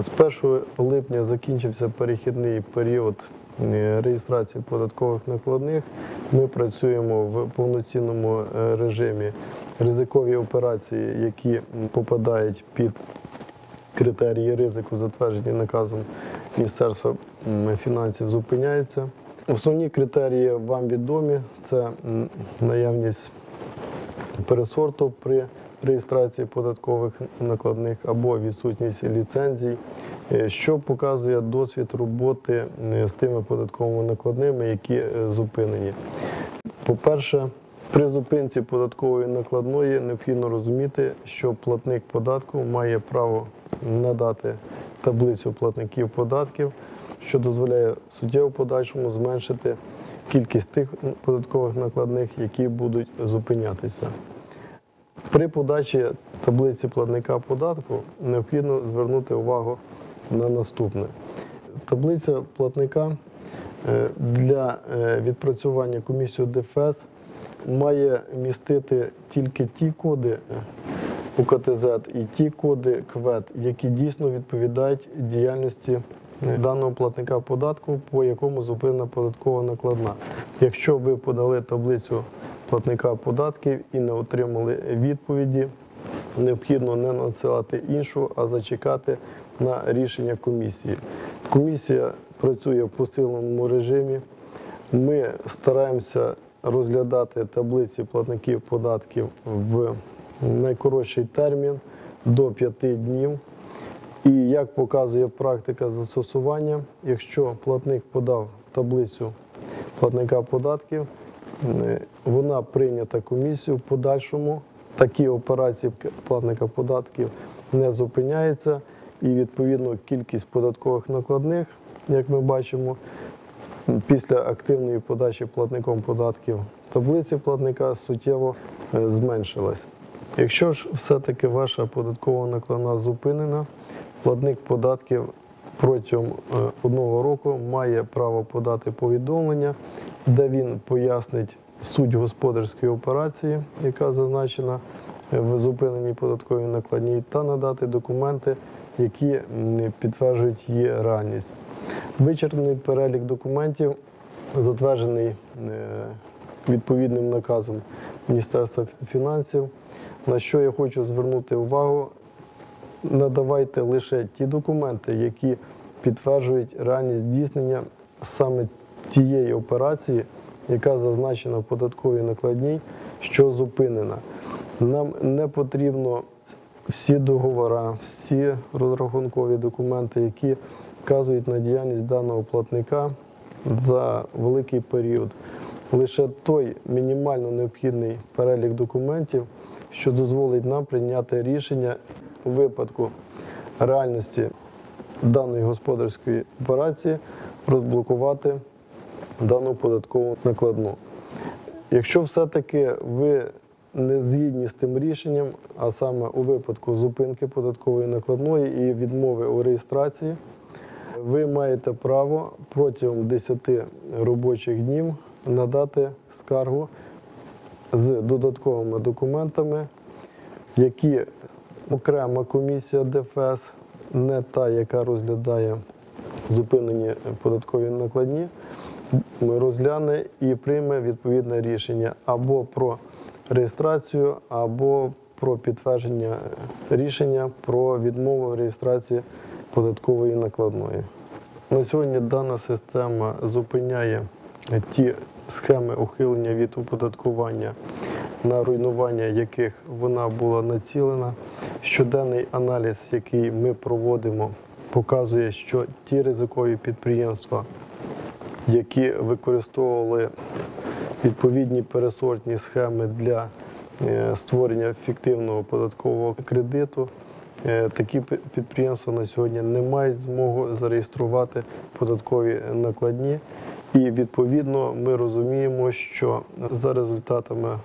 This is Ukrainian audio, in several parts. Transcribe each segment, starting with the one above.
З 1 липня закінчився перехідний період е, реєстрації податкових накладних. Ми працюємо в повноцінному е, режимі. Ризикові операції, які попадають під критерії ризику, затверджені наказом Міністерства фінансів, зупиняються. Основні критерії вам відомі: це наявність пересорту при реєстрації податкових накладних або відсутність ліцензій, е, що показує досвід роботи е, з тими податковими накладними, які е, зупинені. По-перше, при зупинці податкової накладної необхідно розуміти, що платник податку має право надати таблицю платників податків, що дозволяє суттєво подальшому зменшити кількість тих податкових накладних, які будуть зупинятися. При подачі таблиці платника податку необхідно звернути увагу на наступне. Таблиця платника е, для е, відпрацювання комісією ДФС має містити тільки ті коди УКТЗ і ті коди КВЕД, які дійсно відповідають діяльності е, даного платника податку, по якому зупинена податкова накладна. Якщо ви подали таблицю платника податків і не отримали відповіді, необхідно не надсилати іншу, а зачекати на рішення комісії. Комісія працює в посиленому режимі. Ми стараємося розглядати таблиці платників податків в найкоротший термін до 5 днів. І як показує практика застосування, якщо платник подав таблицю платника податків, вона прийнята комісією в подальшому. Такі операції платника податків не зупиняються, і відповідно кількість податкових накладних, як ми бачимо, після активної подачі платником податків таблиці платника суттєво е, зменшилась. Якщо ж все-таки ваша податкова накладна зупинена, платник податків протягом е, одного року має право подати повідомлення, де він пояснить суть господарської операції, яка зазначена е, в зупиненій податковій накладній, та надати документи, які підтверджують її реальність. Вичерпний перелік документів, затверджений е, відповідним наказом Міністерства фінансів. На що я хочу звернути увагу, надавайте лише ті документи, які підтверджують реальність здійснення саме тієї операції, яка зазначена в податковій накладній, що зупинена. Нам не потрібно всі договори, всі розрахункові документи, які вказують на діяльність даного платника за великий період. Лише той мінімально необхідний перелік документів, що дозволить нам прийняти рішення у випадку реальності даної господарської операції розблокувати дану податкову накладну. Якщо все-таки ви не згідні з тим рішенням, а саме у випадку зупинки податкової накладної і відмови у реєстрації, ви маєте право протягом 10 робочих днів надати скаргу з додатковими документами, які окрема комісія ДФС, не та, яка розглядає зупинені податкові накладні, розгляне і прийме відповідне рішення або про реєстрацію, або про підтвердження рішення про відмову реєстрації податкової накладної. На сьогодні дана система зупиняє ті схеми ухилення від оподаткування, на руйнування яких вона була націлена. Щоденний аналіз, який ми проводимо, показує, що ті ризикові підприємства, які використовували відповідні пересортні схеми для е, створення фіктивного податкового кредиту. Е, Такі підприємства на сьогодні не мають змогу зареєструвати податкові накладні. І відповідно ми розуміємо, що за результатами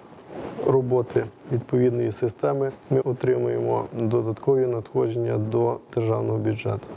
роботи відповідної системи ми отримуємо додаткові надходження до державного бюджету.